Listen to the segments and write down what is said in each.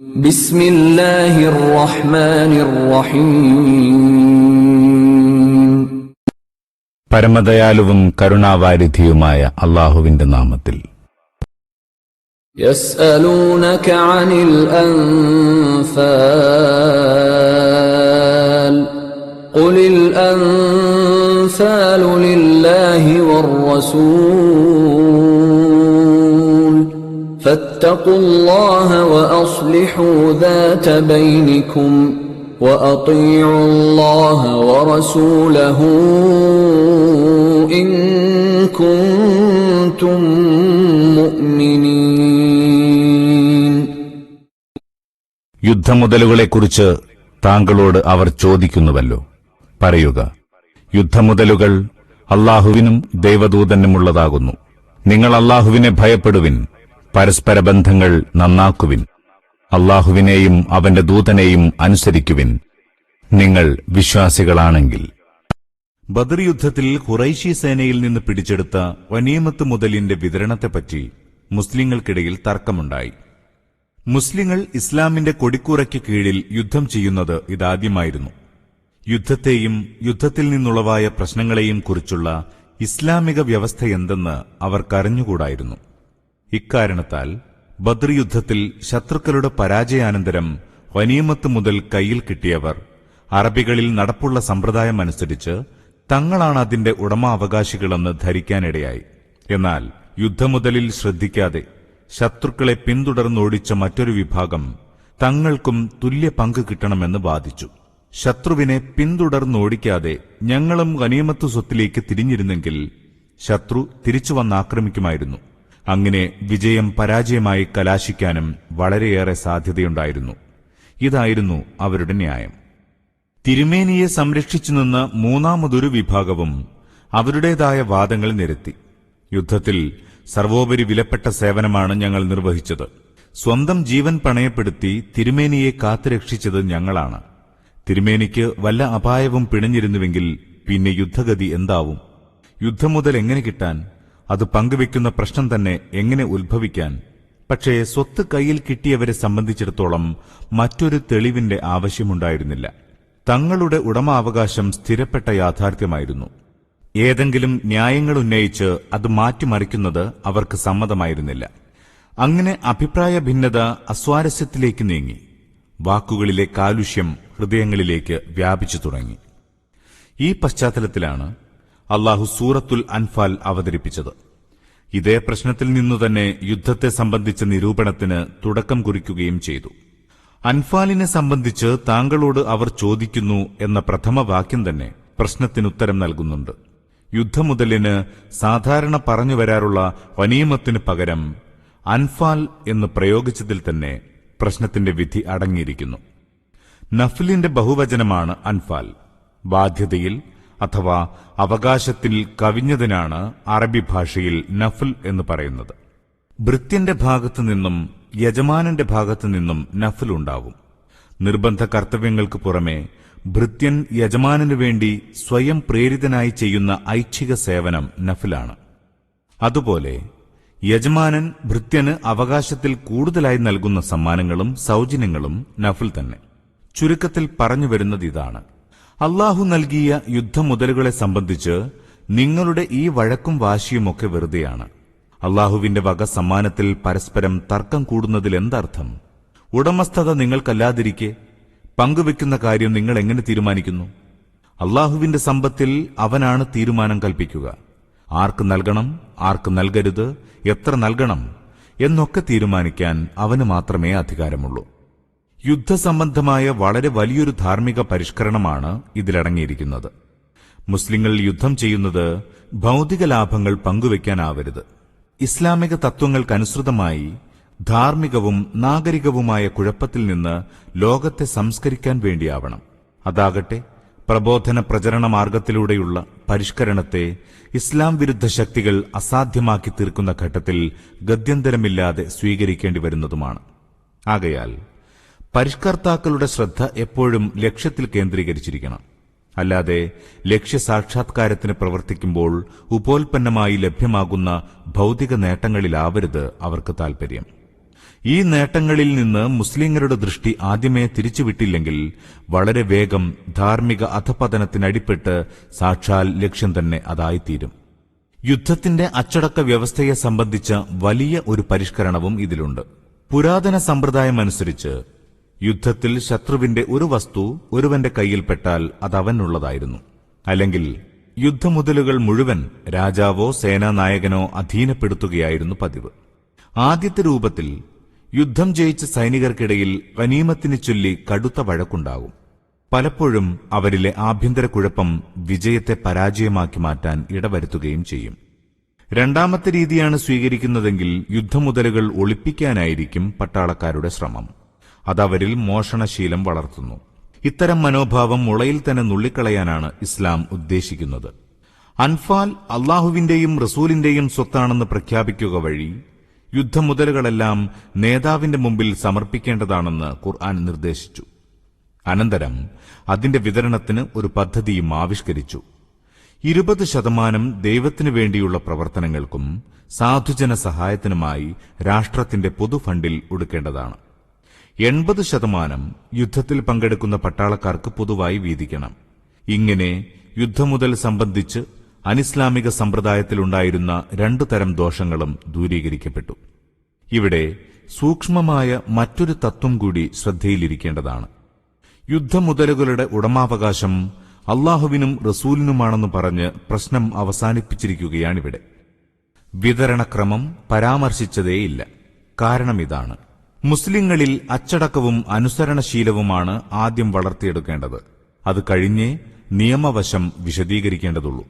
بسم الله الرحمن الرحيم പരമദയാലുവും കരുണാവാരിധിയുമായ അള്ളാഹുവിന്റെ നാമത്തിൽ يسألونك عن الأنفال قل الأنفال لله والرسول فاتقوا الله وأصلحوا ذات بينكم وأطيعوا الله ورسوله إن كنتم مؤمنين യുദ്ധമുതലുകളെക്കുറിച്ച് താങ്കളോട് അവർ ചോദിക്കുന്നുവല്ലോ പറയുക യുദ്ധമുതലുകൾ അള്ളാഹുവിനും ദൈവദൂതനുമുള്ളതാകുന്നു നിങ്ങൾ അള്ളാഹുവിനെ ഭയപ്പെടുവിൻ പരസ്പര ബന്ധങ്ങൾ നന്നാക്കുവിൻ. അള്ളാഹുവിനെയും അവന്റെ ദൂതനെയും അനുസരിക്കുവിൻ. നിങ്ങൾ വിശ്വാസികളാണെങ്കിൽ. ബദർ യുദ്ധത്തിൽ ഖുറൈശി സേനയിൽ നിന്ന് പിടിച്ചെടുത്ത വനീമത്ത് മുതലിന്റെ വിതരണത്തെപ്പറ്റി മുസ്ലിങ്ങൾക്കിടയിൽ തർക്കമുണ്ടായി. മുസ്ലിങ്ങൾ ഇസ്ലാമിന്റെ കൊടിക്കൂറയ്ക്ക് കീഴിൽ യുദ്ധം ചെയ്യുന്നത് ഇതാദ്യമായിരുന്നു. യുദ്ധത്തെയും യുദ്ധത്തിൽ നിന്നുളവായ പ്രശ്നങ്ങളെയും കുറിച്ചുള്ള ഇസ്ലാമിക വ്യവസ്ഥയെന്തെന്ന് അവർക്കറിഞ്ഞുകൂടായിരുന്നു. ഇക്കാരണത്താൽ ബദർ യുദ്ധത്തിൽ ശത്രുക്കളുടെ പരാജയാനന്തരം വനീമത്ത് മുതൽ കയ്യിൽ കിട്ടിയവർ അറബികളിൽ നടപ്പുള്ള സമ്പ്രദായമനുസരിച്ച് തങ്ങളാണ് അതിന്റെ ഉടമാവകാശികളെന്ന് ധരിക്കാനിടയായി. എന്നാൽ യുദ്ധമുതലിൽ ശ്രദ്ധിക്കാതെ ശത്രുക്കളെ പിന്തുടർന്നോടിച്ച മറ്റൊരു വിഭാഗം തങ്ങൾക്കും തുല്യ പങ്ക് കിട്ടണമെന്ന് വാദിച്ചു. ശത്രുവിനെ പിന്തുടർന്നോടിക്കാതെ ഞങ്ങളും ഗനീമത്ത് സ്വത്തിലേക്ക് തിരിഞ്ഞിരുന്നെങ്കിൽ ശത്രു തിരിച്ചു വന്നാക്രമിക്കുമായിരുന്നു അങ്ങനെ വിജയം പരാജയമായി കലാശിക്കാനും വളരെയേറെ സാധ്യതയുണ്ടായിരുന്നു. ഇതായിരുന്നു അവരുടെ ന്യായം. തിരുമേനിയെ സംരക്ഷിച്ചു നിന്ന മൂന്നാമതൊരു വിഭാഗവും അവരുടേതായ വാദങ്ങൾ നിരത്തി. യുദ്ധത്തിൽ സർവോപരി വിലപ്പെട്ട സേവനമാണ് ഞങ്ങൾ നിർവഹിച്ചത്. സ്വന്തം ജീവൻ പണയപ്പെടുത്തി തിരുമേനിയെ കാത്തുരക്ഷിച്ചത് ഞങ്ങളാണ്. തിരുമേനിക്ക് വല്ല അപായവും പിണഞ്ഞിരുന്നുവെങ്കിൽ പിന്നെ യുദ്ധഗതി എന്താവും? യുദ്ധം മുതൽ എങ്ങനെ കിട്ടാൻ? അത് പങ്കുവെക്കുന്ന പ്രശ്നം തന്നെ എങ്ങനെ ഉത്ഭവിക്കാൻ? പക്ഷേ സ്വത്ത് കയ്യിൽ കിട്ടിയവരെ സംബന്ധിച്ചിടത്തോളം മറ്റൊരു തെളിവിന്റെ ആവശ്യമുണ്ടായിരുന്നില്ല. തങ്ങളുടെ ഉടമാവകാശം സ്ഥിരപ്പെട്ട യാഥാർത്ഥ്യമായിരുന്നു. ഏതെങ്കിലും ന്യായങ്ങൾ ഉന്നയിച്ച് അത് മാറ്റിമറിക്കുന്നത് അവർക്ക് സമ്മതമായിരുന്നില്ല. അങ്ങനെ അഭിപ്രായ ഭിന്നത അസ്വാരസ്യത്തിലേക്ക് നീങ്ങി. വാക്കുകളിലെ കാലുഷ്യം ഹൃദയങ്ങളിലേക്ക് വ്യാപിച്ചു തുടങ്ങി. ഈ പശ്ചാത്തലത്തിലാണ് അള്ളാഹു സൂറത്തുൽ അൻഫാൽ അവതരിപ്പിച്ചത്. ഇതേ പ്രശ്നത്തിൽ നിന്നു തന്നെ യുദ്ധത്തെ സംബന്ധിച്ച നിരൂപണത്തിന് തുടക്കം കുറിക്കുകയും ചെയ്തു. അൻഫാലിനെ സംബന്ധിച്ച് താങ്കളോട് അവർ ചോദിക്കുന്നു എന്ന പ്രഥമ വാക്യം തന്നെ പ്രശ്നത്തിനുത്തരം നൽകുന്നുണ്ട്. യുദ്ധമുതലിന് സാധാരണ പറഞ്ഞു വരാറുള്ള വനീമത്തിനു പകരം അൻഫാൽ എന്ന് പ്രയോഗിച്ചതിൽ തന്നെ പ്രശ്നത്തിന്റെ വിധി അടങ്ങിയിരിക്കുന്നു. നഫ്ലിന്റെ ബഹുവചനമാണ് അൻഫാൽ. ബാധ്യതയിൽ അഥവാ അവകാശത്തിൽ കവിഞ്ഞതിനാണ് അറബി ഭാഷയിൽ നഫൽ എന്ന് പറയുന്നത്. ഭൃത്യന്റെ ഭാഗത്തു നിന്നും യജമാനന്റെ ഭാഗത്തു നിന്നും നഫൽ ഉണ്ടാവും. നിർബന്ധ കർത്തവ്യങ്ങൾക്ക് പുറമെ ഭൃത്യൻ യജമാനു വേണ്ടി സ്വയം പ്രേരിതനായി ചെയ്യുന്ന ഐച്ഛിക സേവനം നഫലാണ്. അതുപോലെ യജമാനൻ ഭൃത്യന് അവകാശത്തിൽ കൂടുതലായി നൽകുന്ന സമ്മാനങ്ങളും സൗജന്യങ്ങളും നഫൽ തന്നെ. ചുരുക്കത്തിൽ പറഞ്ഞു വരുന്നത് ഇതാണ്. അള്ളാഹു നൽകിയ യുദ്ധമുതലുകളെ സംബന്ധിച്ച് നിങ്ങളുടെ ഈ വഴക്കും വാശിയുമൊക്കെ വെറുതെയാണ്. അള്ളാഹുവിന്റെ വക സമ്മാനത്തിൽ പരസ്പരം തർക്കം കൂടുന്നതിൽ എന്തർത്ഥം? ഉടമസ്ഥത നിങ്ങൾക്കല്ലാതിരിക്കെ പങ്കുവെക്കുന്ന കാര്യം നിങ്ങൾ എങ്ങനെ തീരുമാനിക്കുന്നു? അള്ളാഹുവിന്റെ സമ്പത്തിൽ അവനാണ് തീരുമാനം കൽപ്പിക്കുക. ആർക്ക് നൽകണം ആർക്ക് നൽകരുത് എത്ര നൽകണം എന്നൊക്കെ തീരുമാനിക്കാൻ അവന് മാത്രമേ അധികാരമുള്ളൂ. യുദ്ധസംബന്ധമായ വളരെ വലിയൊരു ധാർമ്മിക പരിഷ്കരണമാണ് ഇതിലടങ്ങിയിരിക്കുന്നത്. മുസ്ലിങ്ങൾ യുദ്ധം ചെയ്യുന്നത് ഭൗതിക ലാഭങ്ങൾ പങ്കുവയ്ക്കാനാവരുത്. ഇസ്ലാമിക തത്വങ്ങൾക്കനുസൃതമായി ധാർമ്മികവും നാഗരികവുമായ കുഴപ്പത്തിൽ നിന്ന് ലോകത്തെ സംസ്കരിക്കാൻ വേണ്ടിയാവണം. അതാകട്ടെ പ്രബോധന പ്രചരണ മാർഗത്തിലൂടെയുള്ള പരിഷ്കരണത്തെ ഇസ്ലാം വിരുദ്ധ ശക്തികൾ അസാധ്യമാക്കി തീർക്കുന്ന ഘട്ടത്തിൽ ഗത്യന്തരമില്ലാതെ സ്വീകരിക്കേണ്ടി വരുന്നതുമാണ് ആകയാൽ പരിഷ്കർത്താക്കളുടെ ശ്രദ്ധ എപ്പോഴും ലക്ഷ്യത്തിൽ കേന്ദ്രീകരിച്ചിരിക്കണം. അല്ലാതെ ലക്ഷ്യസാക്ഷാത്കാരത്തിന് പ്രവർത്തിക്കുമ്പോൾ ഉപോൽപ്പന്നമായി ലഭ്യമാകുന്ന ഭൗതിക നേട്ടങ്ങളിലാവരുത് അവർക്ക് താൽപര്യം. ഈ നേട്ടങ്ങളിൽ നിന്ന് മുസ്ലിങ്ങളുടെ ദൃഷ്ടി ആദ്യമേ തിരിച്ചുവിട്ടില്ലെങ്കിൽ വളരെ വേഗം ധാർമ്മിക അധപതനത്തിനടിപ്പെട്ട് സാക്ഷാൽ ലക്ഷ്യം തന്നെ അതായിത്തീരും. യുദ്ധത്തിന്റെ അച്ചടക്ക വ്യവസ്ഥയെ സംബന്ധിച്ച വലിയ ഒരു പരിഷ്കരണവും ഇതിലുണ്ട്. പുരാതന സമ്പ്രദായമനുസരിച്ച് യുദ്ധത്തിൽ ശത്രുവിന്റെ ഒരു വസ്തു ഒരുവന്റെ കയ്യിൽപ്പെട്ടാൽ അവനുള്ളതായിരുന്നു. അല്ലെങ്കിൽ യുദ്ധമുതലുകൾ മുഴുവൻ രാജാവോ സേനാനായകനോ അധീനപ്പെടുത്തുകയായിരുന്നു പതിവ്. ആദ്യത്തെ രൂപത്തിൽ യുദ്ധം ജയിച്ച സൈനികർക്കിടയിൽ ഗനീമത്തിനെ ചൊല്ലി കടുത്ത വഴക്കുണ്ടാകും. പലപ്പോഴും അവരിലെ ആഭ്യന്തര കുഴപ്പം വിജയത്തെ പരാജയമാക്കി മാറ്റാൻ ഇടവരുത്തുകയും ചെയ്യും. രണ്ടാമത്തെ രീതിയാണ് സ്വീകരിക്കുന്നതെങ്കിൽ യുദ്ധമുതലുകൾ ഒളിപ്പിക്കാനായിരിക്കും പട്ടാളക്കാരുടെ ശ്രമം. അതവരിൽ മോഷണശീലം വളർത്തുന്നു. ഇത്തരം മനോഭാവം മുളയിൽ തന്നെ നുള്ളിക്കളയാനാണ് ഇസ്ലാം ഉദ്ദേശിക്കുന്നത്. അൻഫാൽ അള്ളാഹുവിന്റെയും റസൂലിന്റെയും സ്വത്താണെന്ന് പ്രഖ്യാപിക്കുക വഴി യുദ്ധമുതലുകളെല്ലാം നേതാവിന്റെ മുമ്പിൽ സമർപ്പിക്കേണ്ടതാണെന്ന് ഖുർആൻ നിർദ്ദേശിച്ചു. അനന്തരം അതിന്റെ വിതരണത്തിന് ഒരു പദ്ധതിയും ആവിഷ്കരിച്ചു. ഇരുപത് ശതമാനം ദൈവത്തിനു വേണ്ടിയുള്ള പ്രവർത്തനങ്ങൾക്കും സാധുജന സഹായത്തിനുമായി രാഷ്ട്രത്തിന്റെ പൊതുഫണ്ടിൽ ഒടുക്കേണ്ടതാണ്. എൺപത് ശതമാനം യുദ്ധത്തിൽ പങ്കെടുക്കുന്ന പട്ടാളക്കാർക്ക് പൊതുവായി വീതിക്കണം. ഇങ്ങനെ യുദ്ധമുതൽ സംബന്ധിച്ച് അനിസ്ലാമിക സമ്പ്രദായത്തിലുണ്ടായിരുന്ന രണ്ടു തരം ദോഷങ്ങളും ദൂരീകരിക്കപ്പെട്ടു. ഇവിടെ സൂക്ഷ്മമായ മറ്റൊരു തത്വം കൂടി ശ്രദ്ധയിലിരിക്കേണ്ടതാണ്. യുദ്ധമുതലുകളുടെ ഉടമാവകാശം അള്ളാഹുവിനും റസൂലിനുമാണെന്ന് പറഞ്ഞ് പ്രശ്നം അവസാനിപ്പിച്ചിരിക്കുകയാണിവിടെ. വിതരണക്രമം പരാമർശിച്ചതേയില്ല. കാരണം ഇതാണ്. മുസ്ലിങ്ങളിൽ അച്ചടക്കവും അനുസരണശീലവുമാണ് ആദ്യം വളർത്തിയെടുക്കേണ്ടത്. അത് കഴിഞ്ഞേ നിയമവശം വിശദീകരിക്കേണ്ടതുള്ളൂ.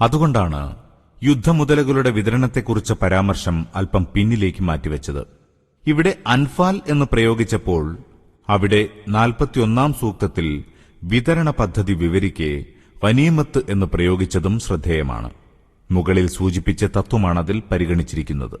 അതുകൊണ്ടാണ് യുദ്ധമുതലകളുടെ വിതരണത്തെക്കുറിച്ച പരാമർശം അല്പം പിന്നിലേക്ക് മാറ്റിവെച്ചത്. ഇവിടെ അൻഫാൽ എന്ന് പ്രയോഗിച്ചപ്പോൾ അവിടെ നാൽപ്പത്തിയൊന്നാം സൂക്തത്തിൽ വിതരണ പദ്ധതി വിവരിക്കെ വനീമത്ത് എന്ന് പ്രയോഗിച്ചതും ശ്രദ്ധേയമാണ്. മുകളിൽ സൂചിപ്പിച്ച തത്വമാണതിൽ പരിഗണിച്ചിരിക്കുന്നത്.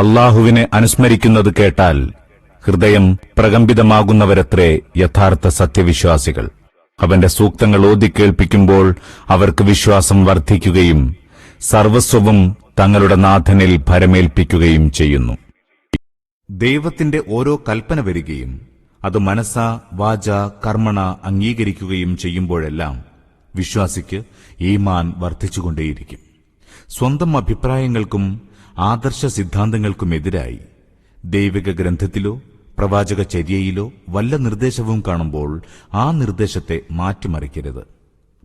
അള്ളാഹുവിനെ അനുസ്മരിക്കുന്നത് കേട്ടാൽ ഹൃദയം പ്രകമ്പിതമാകുന്നവരത്രേ യഥാർത്ഥ സത്യവിശ്വാസികൾ. അവന്റെ സൂക്തങ്ങൾ ഓതിക്കേൾപ്പിക്കുമ്പോൾ അവർക്ക് വിശ്വാസം വർദ്ധിക്കുകയും സർവസ്വവും തങ്ങളുടെ നാഥനിൽ ഭരമേൽപ്പിക്കുകയും ചെയ്യുന്നു. ദൈവത്തിന്റെ ഓരോ കൽപ്പന വരികയും അത് മനസ്സ വാച കർമ്മണ അംഗീകരിക്കുകയും ചെയ്യുമ്പോഴെല്ലാം വിശ്വാസിക്ക് ഈമാൻ വർദ്ധിച്ചുകൊണ്ടേയിരിക്കും. സ്വന്തം അഭിപ്രായങ്ങൾക്കും ആദർശ സിദ്ധാന്തങ്ങൾക്കുമെതിരായി ദൈവിക ഗ്രന്ഥത്തിലോ പ്രവാചക ചര്യയിലോ വല്ല നിർദ്ദേശവും കാണുമ്പോൾ ആ നിർദ്ദേശത്തെ മാറ്റിമറിക്കരുത്.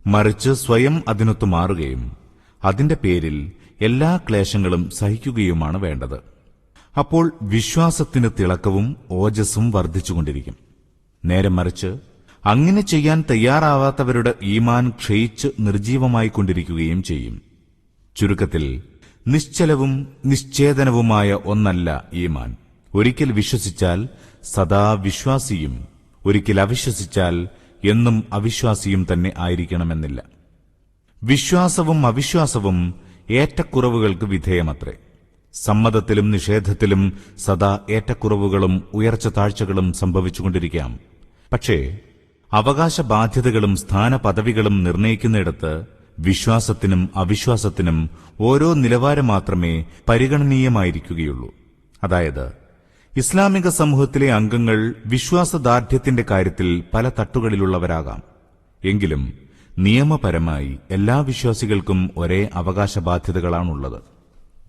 മറിച്ച് സ്വയം അതിനൊത്തു മാറുകയും അതിന്റെ പേരിൽ എല്ലാ ക്ലേശങ്ങളും സഹിക്കുകയുമാണ് വേണ്ടത്. അപ്പോൾ വിശ്വാസത്തിന് തിളക്കവും ഓജസ്സും വർദ്ധിച്ചുകൊണ്ടിരിക്കും. നേരെ മറിച്ച് അങ്ങനെ ചെയ്യാൻ തയ്യാറാവാത്തവരുടെ ഈമാൻ ക്ഷയിച്ച് നിർജീവമായിക്കൊണ്ടിരിക്കുകയും ചെയ്യും. ചുരുക്കത്തിൽ നിശ്ചലവും നിശ്ചേതനവുമായ ഒന്നല്ല ഈമാൻ. ഒരിക്കൽ വിശ്വസിച്ചാൽ സദാ വിശ്വാസിയും ഒരിക്കൽ അവിശ്വസിച്ചാൽ എന്നും അവിശ്വാസിയും തന്നെ ആയിരിക്കണമെന്നില്ല. വിശ്വാസവും അവിശ്വാസവും ഏറ്റക്കുറവുകൾക്ക് വിധേയമത്രേ. സമ്മതത്തിലും നിഷേധത്തിലും സദാ ഏറ്റക്കുറവുകളും ഉയർച്ച താഴ്ചകളും സംഭവിച്ചുകൊണ്ടിരിക്കാം. പക്ഷേ അവകാശ ബാധ്യതകളും സ്ഥാനപദവികളും നിർണയിക്കുന്നിടത്ത് വിശ്വാസത്തിനും അവിശ്വാസത്തിനും ഓരോ നിലവാരം മാത്രമേ പരിഗണനീയമായിരിക്കുകയുള്ളൂ. അതായത് ഇസ്ലാമിക സമൂഹത്തിലെ അംഗങ്ങൾ വിശ്വാസദാർഢ്യത്തിന്റെ കാര്യത്തിൽ പല തട്ടുകളിലുള്ളവരാകാം. എങ്കിലും നിയമപരമായി എല്ലാ വിശ്വാസികൾക്കും ഒരേ അവകാശ ബാധ്യതകളാണുള്ളത്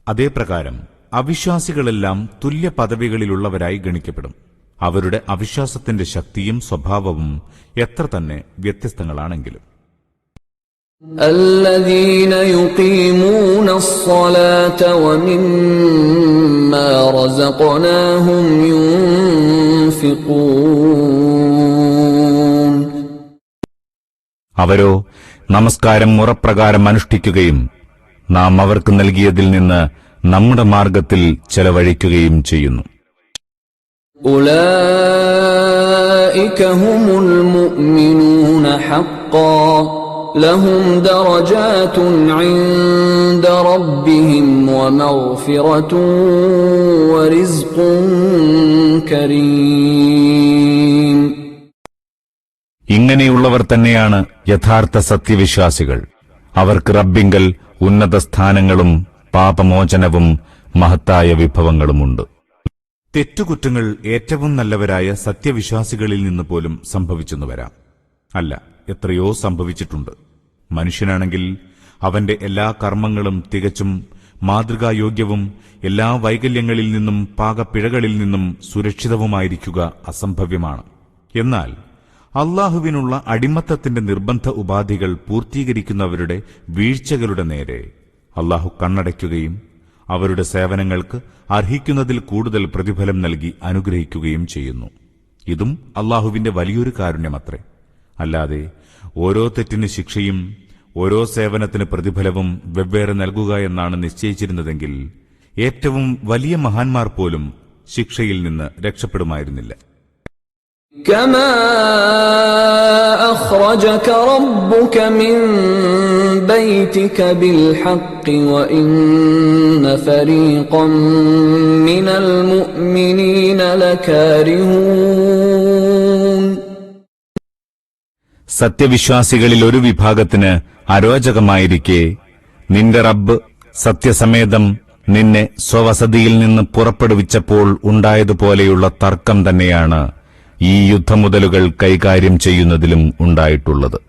അതേപ്രകാരം അവിശ്വാസികളെല്ലാം തുല്യ പദവികളിലുള്ളവരായി ഗണിക്കപ്പെടും. അവരുടെ അവിശ്വാസത്തിന്റെ ശക്തിയും സ്വഭാവവും എത്ര തന്നെ വ്യത്യസ്തങ്ങളാണെങ്കിലും. الذين يقيمون الصلاة ومما رزقناهم ينفقون അവരോ നമസ്കാരം മുറപ്രകാരം അനുഷ്ഠിക്കുകയും നാം അവർക്ക് നൽകിയതിൽ നിന്ന് നമ്മുടെ മാർഗത്തിൽ ചെലവഴിക്കുകയും ചെയ്യുന്നു أولئك هم المؤمنون حقا لهم درجات عند ربهم ومغفرة ورزق كريم ഇങ്ങനെയുള്ളവർ തന്നെയാണ് യഥാർത്ഥ സത്യവിശ്വാസികൾ അവർക്ക് റബ്ബിങ്കൽ ഉന്നത സ്ഥാനങ്ങളും പാപമോചനവും മഹത്തായ വിഭവങ്ങളുമുണ്ട് തെറ്റുകുറ്റങ്ങൾ ഏറ്റവും നല്ലവരായ സത്യവിശ്വാസികളിൽ നിന്ന് പോലും സംഭവിച്ചെന്നു വരാം അല്ല എത്രയോ സംഭവിച്ചിട്ടുണ്ട് മനുഷ്യനാണെങ്കിൽ അവന്റെ എല്ലാ കർമ്മങ്ങളും തികച്ചും മാതൃകായോഗ്യവും എല്ലാ വൈകല്യങ്ങളിൽ നിന്നും പാകപ്പിഴകളിൽ നിന്നും സുരക്ഷിതവുമായിരിക്കുക അസംഭവ്യമാണ്. എന്നാൽ അള്ളാഹുവിനുള്ള അടിമത്തത്തിന്റെ നിർബന്ധ ഉപാധികൾ പൂർത്തീകരിക്കുന്നവരുടെ വീഴ്ചകളുടെ നേരെ അള്ളാഹു കണ്ണടയ്ക്കുകയും അവരുടെ സേവനങ്ങൾക്ക് അർഹിക്കുന്നതിൽ കൂടുതൽ പ്രതിഫലം നൽകി അനുഗ്രഹിക്കുകയും ചെയ്യുന്നു. ഇതും അള്ളാഹുവിന്റെ വലിയൊരു കാരുണ്യമത്രേ. അല്ലാതെ ഓരോ തെറ്റിന് ശിക്ഷയും ഓരോ സേവനത്തിന് പ്രതിഫലവും വെവ്വേറെ നൽകുക എന്നാണ് നിശ്ചയിച്ചിരുന്നതെങ്കിൽ ഏറ്റവും വലിയ മഹാന്മാർ പോലും ശിക്ഷയിൽ നിന്ന് രക്ഷപ്പെടുമായിരുന്നില്ല كما أخرجك ربك من بيتك بالحق وإن فريقا من المؤمنين لكارهون സത്യവിശ്വാസികളിൽ ഒരു വിഭാഗത്തിന് അരോചകമായിരിക്കെ നിന്റെ റബ്ബ് സത്യസമേതം നിന്നെ സ്വവസതിയിൽ നിന്ന് പുറപ്പെടുവിച്ചപ്പോൾ ഉണ്ടായതുപോലെയുള്ള തർക്കം തന്നെയാണ് ഈ യുദ്ധമുതലുകൾ കൈകാര്യം ചെയ്യുന്നതിലും ഉണ്ടായിട്ടുള്ളത്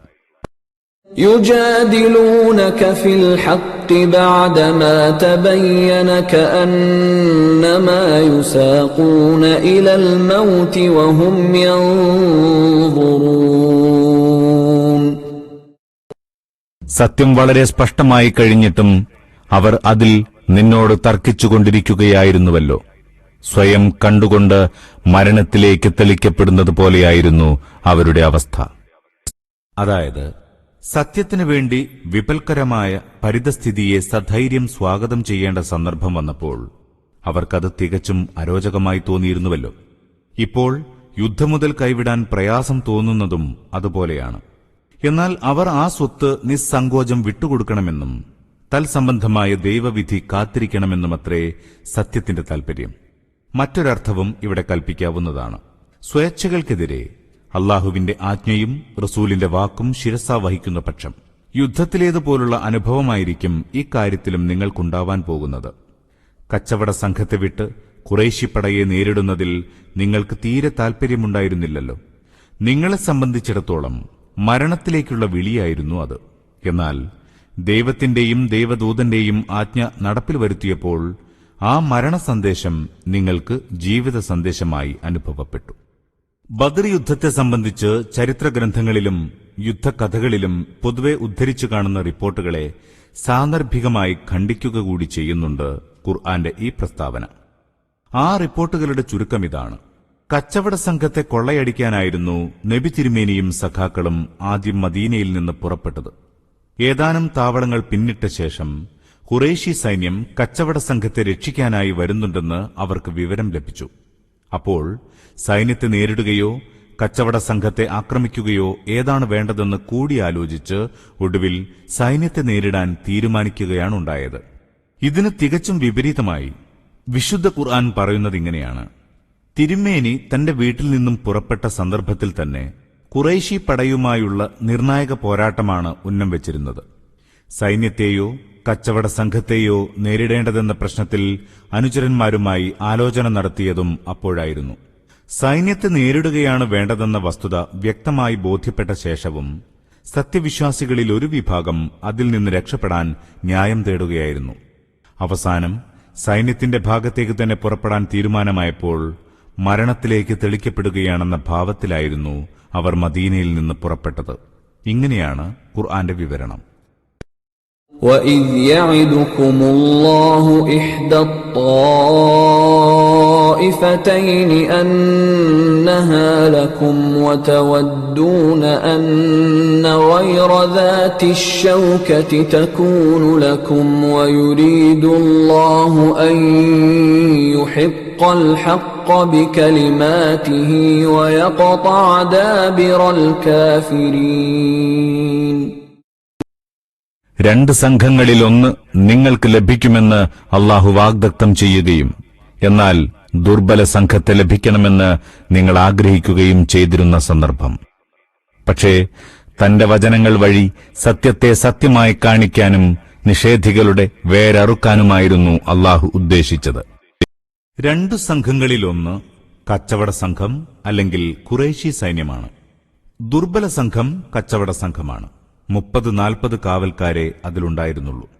يجادلونك في الحق بعدما تبين كأنما يساقون إلى الموت وهم ينظرون സത്യം വളരെ സ്പഷ്ടമായി കഴിഞ്ഞിട്ടും അവർ അതിൽ നിന്നോട് തർക്കിച്ചുകൊണ്ടിരിക്കുകയായിരുന്നുവല്ലോ. സ്വയം കണ്ടുകൊണ്ട് മരണത്തിലേക്ക് തെളിക്കപ്പെടുന്നത് പോലെയായിരുന്നു അവരുടെ അവസ്ഥ. അതായത് സത്യത്തിനു വേണ്ടി വിപൽക്കരമായ പരിതസ്ഥിതിയെ സധൈര്യം സ്വാഗതം ചെയ്യേണ്ട സന്ദർഭം വന്നപ്പോൾ അവർക്കത് തികച്ചും അരോചകമായി തോന്നിയിരുന്നുവല്ലോ. ഇപ്പോൾ യുദ്ധമുതൽ കൈവിടാൻ പ്രയാസം തോന്നുന്നതും അതുപോലെയാണ്. എന്നാൽ അവർ ആ സ്വത്ത് നിസ്സങ്കോചം വിട്ടുകൊടുക്കണമെന്നും തൽസംബന്ധമായ ദൈവവിധി കാത്തിരിക്കണമെന്നുമത്രേ സത്യത്തിന്റെ താൽപര്യം. മറ്റൊരർത്ഥവും ഇവിടെ കൽപ്പിക്കാവുന്നതാണ്. സ്വേച്ഛകൾക്കെതിരെ അള്ളാഹുവിന്റെ ആജ്ഞയും റസൂലിന്റെ വാക്കും ശിരസ വഹിക്കുന്ന പക്ഷം യുദ്ധത്തിലേതുപോലുള്ള അനുഭവമായിരിക്കും ഇക്കാര്യത്തിലും നിങ്ങൾക്കുണ്ടാവാൻ പോകുന്നത്. കച്ചവട സംഘത്തെ വിട്ട് കുറേശിപ്പടയെ നേരിടുന്നതിൽ നിങ്ങൾക്ക് തീരെ താൽപര്യമുണ്ടായിരുന്നില്ലല്ലോ. നിങ്ങളെ സംബന്ധിച്ചിടത്തോളം മരണത്തിലേക്കുള്ള വിളിയായിരുന്നു അത്. എന്നാൽ ദൈവത്തിന്റെയും ദൈവദൂതന്റെയും ആജ്ഞ നടപ്പിൽ വരുത്തിയപ്പോൾ ആ മരണസന്ദേശം നിങ്ങൾക്ക് ജീവിത സന്ദേശമായി അനുഭവപ്പെട്ടു. ബദർ യുദ്ധത്തെ സംബന്ധിച്ച് ചരിത്രഗ്രന്ഥങ്ങളിലും യുദ്ധകഥകളിലും പൊതുവെ ഉദ്ധരിച്ചു കാണുന്ന റിപ്പോർട്ടുകളെ സാന്ദർഭികമായി ഖണ്ഡിക്കുക കൂടി ചെയ്യുന്നുണ്ട് ഖുർആന്റെ ഈ പ്രസ്താവന. ആ റിപ്പോർട്ടുകളുടെ ചുരുക്കം ഇതാണ്. കച്ചവട സംഘത്തെ കൊള്ളയടിക്കാനായിരുന്നു നബി തിരുമേനിയും സഖാക്കളും ആദ്യം മദീനയിൽ നിന്ന് പുറപ്പെട്ടത്. ഏതാനും താവളങ്ങൾ പിന്നിട്ട ശേഷം ഖുറേഷി സൈന്യം കച്ചവട സംഘത്തെ രക്ഷിക്കാനായി വരുന്നുണ്ടെന്ന് അവർക്ക് വിവരം ലഭിച്ചു. അപ്പോൾ സൈന്യത്തെ നേരിടുകയോ കച്ചവട സംഘത്തെ ആക്രമിക്കുകയോ ഏതാണ് വേണ്ടതെന്ന് കൂടിയാലോചിച്ച് ഒടുവിൽ സൈന്യത്തെ നേരിടാൻ തീരുമാനിക്കുകയാണുണ്ടായത്. ഇതിന് തികച്ചും വിപരീതമായി വിശുദ്ധ ഖുർആൻ പറയുന്നത് ഇങ്ങനെയാണ്. തിരുമേനി തന്റെ വീട്ടിൽ നിന്നും പുറപ്പെട്ട സന്ദർഭത്തിൽ തന്നെ കുറേശി പടയുമായുള്ള നിർണായക പോരാട്ടമാണ് ഉന്നം വെച്ചിരുന്നത്. സൈന്യത്തെയോ കച്ചവട സംഘത്തെയോ നേരിടേണ്ടതെന്ന പ്രശ്നത്തിൽ അനുചരന്മാരുമായി ആലോചന നടത്തിയതും അപ്പോഴായിരുന്നു. സൈന്യത്തെ നേരിടുകയാണ് വേണ്ടതെന്ന വസ്തുത വ്യക്തമായി ബോധ്യപ്പെട്ട ശേഷവും സത്യവിശ്വാസികളിൽ ഒരു വിഭാഗം അതിൽ നിന്ന് രക്ഷപ്പെടാൻ ന്യായം തേടുകയായിരുന്നു. അവസാനം സൈന്യത്തിന്റെ ഭാഗത്തേക്ക് തന്നെ പുറപ്പെടാൻ തീരുമാനമായപ്പോൾ മരണത്തിലേക്ക് തെളിക്കപ്പെടുകയാണെന്ന ഭാവത്തിലായിരുന്നു അവർ മദീനയിൽ നിന്ന് പുറപ്പെട്ടത് ഇങ്ങനെയാണ് ഖുർആന്റെ വിവരണം وإذ يعدكم الله إحدى طائفتين أنها لكم وتودون أن غير ذات الشوكة تكون لكم ويريد الله أن يحق الحق بكلماته ويقطع دابر الكافرين രണ്ട് സംഘങ്ങളിലൊന്ന് നിങ്ങൾക്ക് ലഭിക്കുമെന്ന് അള്ളാഹു വാഗ്ദത്തം ചെയ്യുകയും എന്നാൽ ദുർബല സംഘത്തെ ലഭിക്കണമെന്ന് നിങ്ങൾ ആഗ്രഹിക്കുകയും ചെയ്തിരുന്ന സന്ദർഭം പക്ഷേ തന്റെ വചനങ്ങൾ വഴി സത്യത്തെ സത്യമായി കാണിക്കാനും നിഷേധികളുടെ വേരറുക്കാനുമായിരുന്നു അള്ളാഹു ഉദ്ദേശിച്ചത് രണ്ടു സംഘങ്ങളിലൊന്ന് കച്ചവട സംഘം അല്ലെങ്കിൽ കുറേശി സൈന്യമാണ്. ദുർബല സംഘം കച്ചവട സംഘമാണ്. മുപ്പത് നാൽപ്പത് കാവൽക്കാരെ അതിലുണ്ടായിരുന്നുള്ളൂ.